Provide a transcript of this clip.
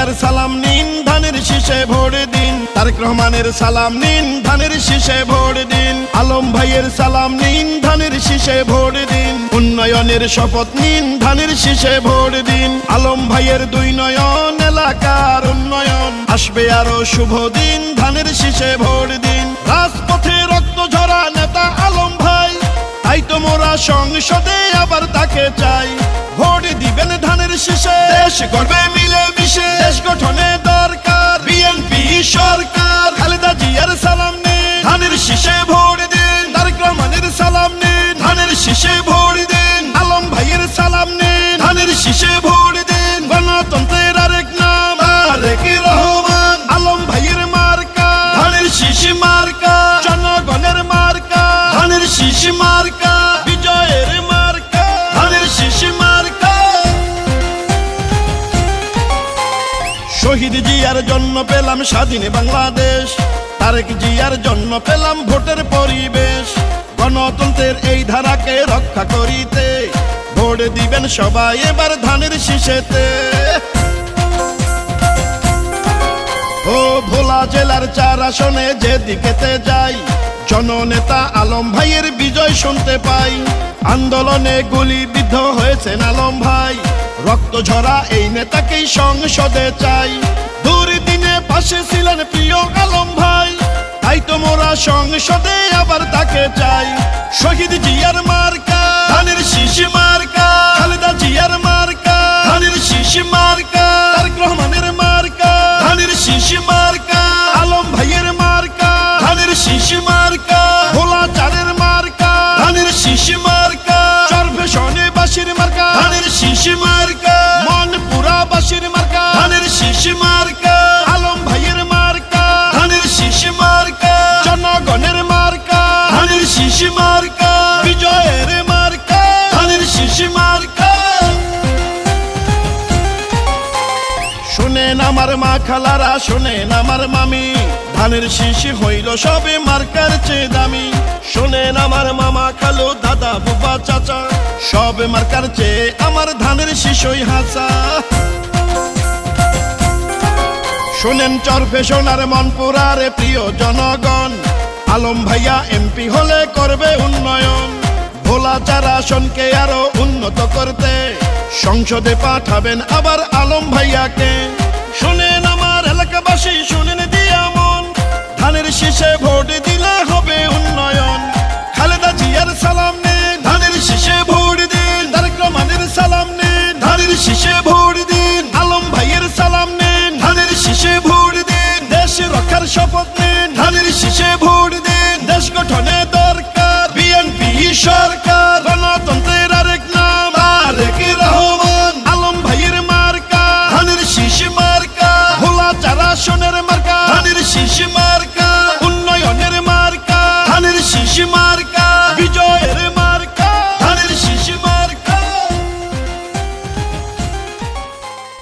জিয়ার সালাম নিন, ধানের শীষে ভোট দিন। তারেক রহমানের সালাম নিন, ধানের শীষে ভোট দিন। আলম ভাইয়ের সালাম নিন, ধানের শীষে ভোট দিন। উন্নয়নের শপথ নিন, ধানের শীষে ভোট দিন। আলম ভাইয়ের দুই নয়ন, এলাকার উন্নয়ন। আসবে আরও শুভ দিন, ধানের শীষে ভোট দিন। রাজপথে রক্ত ঝরা নেতা আলম ভাই, তাই তো মোরা সংসদে আবার তাকে চাই। দেশ গড়বে মিলে মিশে দেশ গঠনে দরকার, বিএনপি সরকার। খালেদা জিয়ার সালাম নিন, ধানের শীষে ভোট দিন, তারেক রহমানের সালাম নিন, ধানের শীষে জন্য পেলাম স্বাধীন বাংলাদেশ। তারেক জিয়ার জন্য পেলাম ভোটের পরিবেশ। গণতন্ত্রের এই ধারাকে রক্ষা করিতে ভোট দিবেন সবাই এবার ধানের শীষেতে। ও ভোলা জেলার চার আসনে যেদিকেতে যাই, জননেতা আলম ভাইয়ের বিজয় শুনতে পাই। আন্দোলনে গুলিবিদ্ধ হয়েছেন আলম ভাই, রক্ত ঝরা এই নেতাকেই সংসদে চাই। সংসদে আবার তাকে চাই। শহীদ জিয়ার মার্কা, ধানের শীষ মার্কা, খালেদা জিয়ার মার্কা, ধানের শীষ মার্কা রহমানের মার্কা, ধানের শীষ মার্কা। শোনেন, আমার মা খালারা শোনেন, আমার মামি। ধানের শিশি হইল, সবে মার্কার চেয়ে দামি। শোনেন, আমার মামা খালো, দাদা, বুবা, চাচা, সবে মার্কার চেয়ে আমার ধানের শিশই হাসা শোনেন চরফে সোনার মনপুরারে প্রিয় জনগণ। আলম ভাইয়া এমপি হলে করবে উন্নয়ন। ভোলা চার আসনকে আরও উন্নত করতে। সংসদে পাঠাবেন আবার আলম ভাইয়াকে। এলাকাবাসী শুনেন